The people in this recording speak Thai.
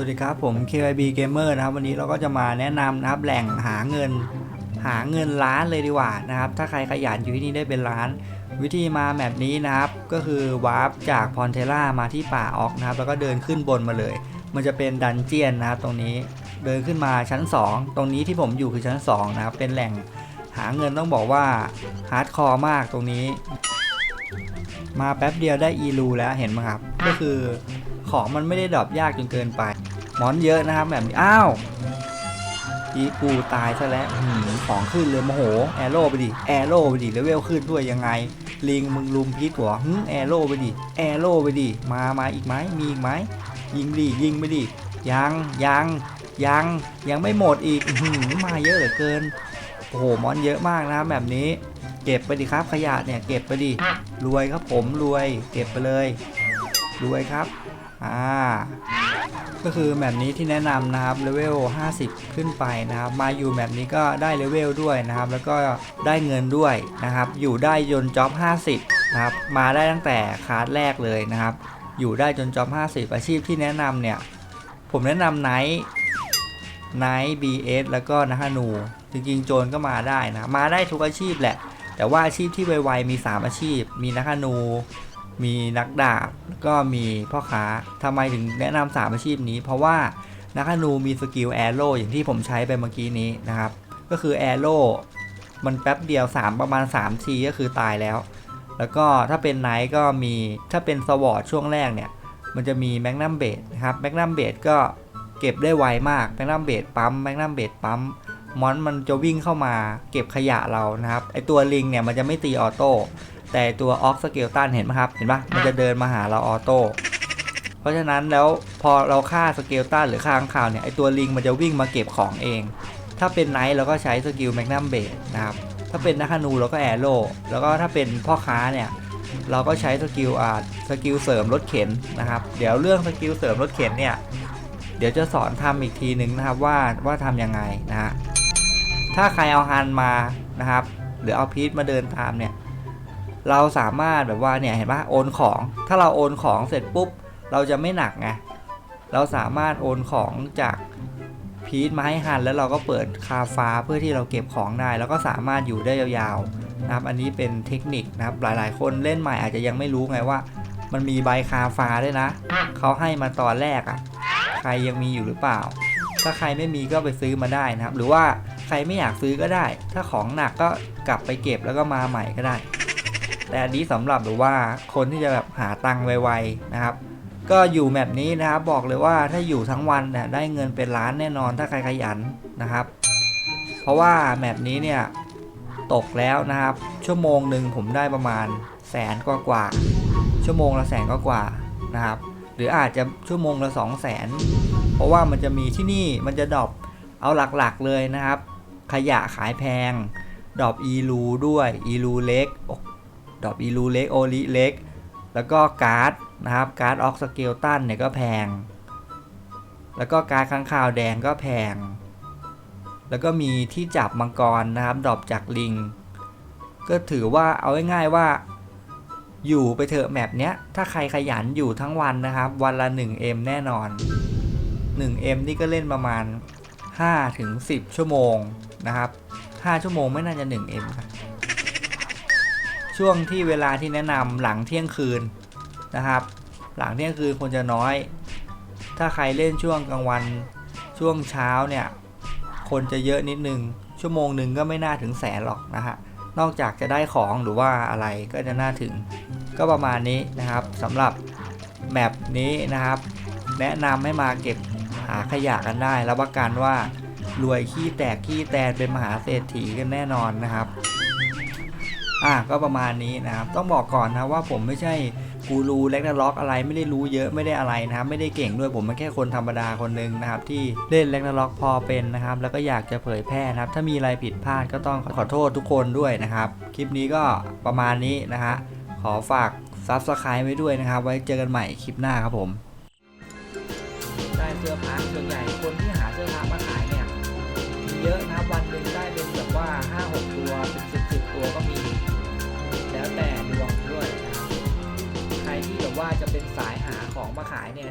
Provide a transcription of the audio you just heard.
วัสดีครับผม KYB Gamer นะครับ วันนี้เราก็จะมาแนะนำนะครับแหล่งหาเงิน หาเงินล้านเลยดีกว่านะครับ ถ้าใครขยันอยู่ที่นี่ได้เป็นล้าน วิธีมาแบบนี้นะครับ ก็คือวาร์ปจากพอนเทล่ามาที่ป่าออกนะครับ แล้วก็เดินขึ้นบนมาเลย มันจะเป็นดันเจียนนะครับ ตรงนี้เดินขึ้นมาชั้น 2 ตรงนี้ที่ผมอยู่คือชั้น2นะครับเป็นแหล่งหาเงินต้องบอกว่าฮาร์ดคอร์มากตรงนี้ มาแป๊บเดียวได้อีลูแล้วเห็นไหมครับก็คือของมันไม่ได้ดรอปยากจนเกินไป มอนเยอะนะครับแบบนี้ อ้าวอีกูตายซะแล้วหือของขึ้นเลยโมโห แอโร่ไปดิ แอโร่ไปดิเลเวลขึ้นด้วยยังไง ลิงมึงลุมพิษหัวหึแอโร่ไปดิ แอโร่ไปดิ มา มาอีกไหมมีอีกไหม ยิงดิ ยิงไปดิ ยัง ยัง ยัง ยังไม่หมดอีกหือมาเยอะเหลือเกิน โอ้โห มอนเยอะมากนะแบบนี้ เก็บไปดิครับขยะเนี่ยเก็บไปดิ รวยครับผมรวย เก็บไปเลย รวยครับ อ่าก็คือแบบนี้ที่แนะนำนะครับเลเวล 50 ขึ้นไปนะครับ มาอยู่แบบนี้ก็ได้เลเวลด้วยนะครับ แล้วก็ได้เงินด้วยนะครับ อยู่ได้จนจ็อบ 50 นะครับ มาได้ตั้งแต่คาร์ดแรกเลยนะครับ อยู่ได้จนจ็อบ 50 อาชีพที่แนะนำเนี่ย ผมแนะนำไนท์ไนท์บีเอสแล้วก็นักฮานู จริงๆ โจรก็มาได้นะ มาได้ทุกอาชีพแหละ แต่ว่าอาชีพที่ไวๆมี 3 อาชีพ มีนักฮานู มีนักดาบแล้วก็มีพ่อค้าทำไมถึงแนะนำสามอาชีพนี้ เพราะว่านักธนูมีสกิลแอโร่อย่างที่ผมใช้ไปเมื่อกี้นี้นะครับ ก็คือแอโร่มันแป๊บเดียว 3 ประมาณ3ทีก็คือตายแล้ว แล้วก็ถ้าเป็นไนท์ก็มีถ้าเป็นสวอตช่วงแรกเนี่ย มันจะมีแมกนัมเบดนะครับแมกนัมเบดก็เก็บได้ไวมากแมกนัมเบดปั๊มแมกนัมเบดปั๊มมอนมันจะวิ่งเข้ามาเก็บขยะเรานะครับไอตัวลิงเนี่ยมันจะไม่ตีออโต้ แต่ตัวออกสเกลตันเห็นไหมครับ เห็นปะมันจะเดินมาหาเราออโต้เพราะฉะนั้นแล้วพอเราฆ่าสเกลตันหรือฆ่าข้างข่าวเนี่ยไอตัวลิงมันจะวิ่งมาเก็บของเอง ถ้าเป็นไนท์เราก็ใช้สกิลแมกนัมเบดนะครับถ้าเป็นนักธนูเราก็แอโร่แล้วก็ถ้าเป็นพ่อค้าเนี่ยเราก็ใช้สกิลอาร์สกิลเสริมรถเข็นนะครับ เดี๋ยวเรื่องสกิลเสริมรถเข็นเนี่ยเดี๋ยวจะสอนทำอีกทีหนึ่งนะครับว่าว่าทำยังไงนะฮะถ้าใครเอาฮันมานะครับ หรือเอาพีทมาเดินตามเนี่ย เราสามารถแบบว่าเนี่ยเห็นปะโอนของ ถ้าเราโอนของเสร็จปุ๊บ เราจะไม่หนักไง เราสามารถโอนของจากพีทมาให้ฮันแล้วเราก็เปิดคาฟ้าเพื่อที่เราเก็บของได้ แล้วก็สามารถอยู่ได้ยาวๆนะครับ อันนี้เป็นเทคนิคนะครับ หลายๆ คนเล่นใหม่อาจจะยังไม่รู้ไงว่า มันมีใบคาฟ้าด้วยนะ เขาให้มาตอนแรกอะ่ะ ใครยังมีอยู่หรือเปล่า ถ้าใครไม่มีก็ไปซื้อมาได้นะครับ หรือว่าใครไม่อยากซื้อก็ได้ ถ้าของหนักก็กลับไปเก็บแล้วก็มาใหม่ก็ได้ แต่อันนี้สำหรับหรือว่าคนที่จะแบบหาตังค์ไวๆนะครับ ก็อยู่แบบนี้นะครับบอกเลยว่าถ้าอยู่ทั้งวันเนี่ยได้เงินเป็นล้านแน่นอนถ้าใครขยันนะครับ เพราะว่าแมปนี้เนี่ยตกแล้วนะครับ ชั่วโมงหนึ่งผมได้ประมาณแสนกว่ากว่า ชั่วโมงละแสนกว่ากว่านะครับ หรืออาจจะชั่วโมงละ2 0 0แสนเพราะว่ามันจะมีที่นี่มันจะดรอปเอาหลักๆเลยนะครับ ขยะขายแพงดรอปอีลูด้วยอีลูเล็ก ดอปอีลูเล็กโอลิเล็ก แล้วก็การ์ดนะครับการ์ดออกสเกลตันเนี่ยก็แพง แล้วก็การ์ดข้างคาวแดงก็แพง แล้วก็มีที่จับมังกรนะครับดอปจากลิง ก็ถือว่าเอาง่ายๆว่า อยู่ไปเถอะแมปเนี้ย ถ้าใครขยันอยู่ทั้งวันนะครับ วันละ 1M แน่นอน 1M นี่ก็เล่นประมาณ5ถึง10 ชั่วโมงนะครับ 5 ชั่วโมงไม่น่าจะ 1M ครับ ช่วงที่เวลาที่แนะนำหลังเที่ยงคืนนะครับ หลังเที่ยงคืนควรจะน้อย ถ้าใครเล่นช่วงกลางวันช่วงเช้าเนี่ย คนจะเยอะนิดนึง ชั่วโมงหนึ่งก็ไม่น่าถึงแสนหรอกนะฮะนอกจากจะได้ของหรือว่าอะไรก็จะน่าถึง ก็ประมาณนี้นะครับสำหรับแมปนี้นะครับ แนะนำให้มาเก็บหาขยะกันได้รับประกันว่ารวยขี้แตกขี้แตนเป็นมหาเศรษฐีกันแน่นอนนะครับ อะก็ประมาณนี้นะครับต้องบอกก่อนนะว่าผมไม่ใช่กูรูเล็กนาล็อกอะไรไม่ได้รู้เยอะไม่ได้อะไรนะครับไม่ได้เก่งด้วยผมเป็นแค่คนธรรมดาคนหนึ่งนะครับที่เล่นเล็กนาล็อกพอเป็นนะครับแล้วก็อยากจะเผยแพร่นะครับถ้ามีอะไรผิดพลาดก็ต้องขอโทษทุกคนด้วยนะครับคลิปนี้ก็ประมาณนี้นะฮะขอฝากซับสไคร b e ไว้ด้วยนะครับ ไว้เจอกันใหม่คลิปหน้าครับผมได้เสื้อผ้าส่วนใหญ่คนที่หาเสื้อผ้ามาขายเนี่ยมีเยอะนะครับวันหนึ่งได้ มาขายเนี่ย